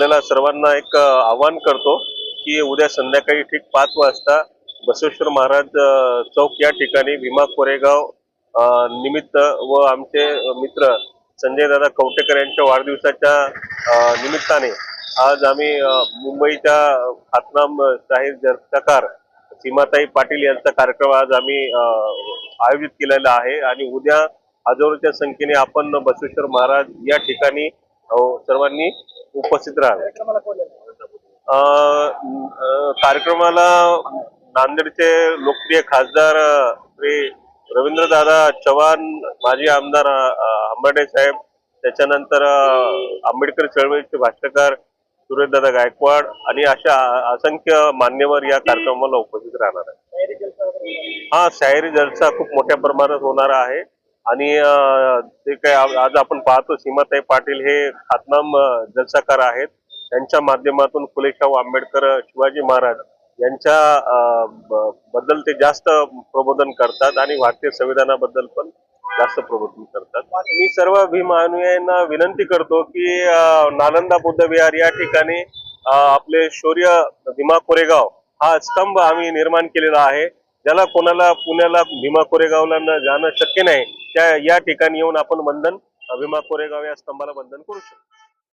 आपल्याला सर्वांना एक आवाहन करतो की उद्या संध्याकाळी ठीक पाच वाजता बसवेश्वर महाराज चौक या ठिकाणी भीमा कोरेगाव निमित्त व आमचे मित्र संजय दादा कवटेकर यांच्या वाढदिवसाच्या निमित्ताने आज आम्ही मुंबईच्या खातनाम शाहीर जर्ताकार सीमाताई पाटील यांचा कार्यक्रम आज आम्ही आयोजित केलेला आहे आणि उद्या हजारोच्या संख्येने आपण बसवेश्वर महाराज या ठिकाणी सर्वांनी उपस्थित राहावे. कार्यक्रमाला नांदेडचे लोकप्रिय खासदार श्री रवींद्रदादा चव्हाण माजी आमदार अ, अंबर्डे साहेब त्याच्यानंतर आंबेडकर चळवळीचे भाष्यकार सुरेशदादा गायकवाड आणि अशा असंख्य मान्यवर या कार्यक्रमाला उपस्थित राहणार आहे हा शाहिरी जलसा खूप मोठ्या प्रमाणात होणार आहे. आणि ते काय आज आपण पाहतो सीमाताई पाटील हे खातनाम जलसाकार आहेत. त्यांच्या माध्यमातून फुलेशाहू आंबेडकर शिवाजी महाराज यांच्या बद्दल ते जास्त प्रबोधन करतात आणि भारतीय संविधानाबद्दल पण जास्त प्रबोधन करतात. मी सर्व भीम अनुयायांना विनंती करतो की नालंदा बुद्ध विहार या ठिकाणी आपले शौर्य भीमा कोरेगाव हा स्तंभ आम्ही निर्माण केलेला आहे. ज्याला कोणाला पुण्याला भीमा कोरेगावला जाणं शक्य नाही. त्या या ठिकाणी येऊन आपण वंदन अभिमा भीमा कोरेगाव या स्तंभाला वंदन करू शकतो.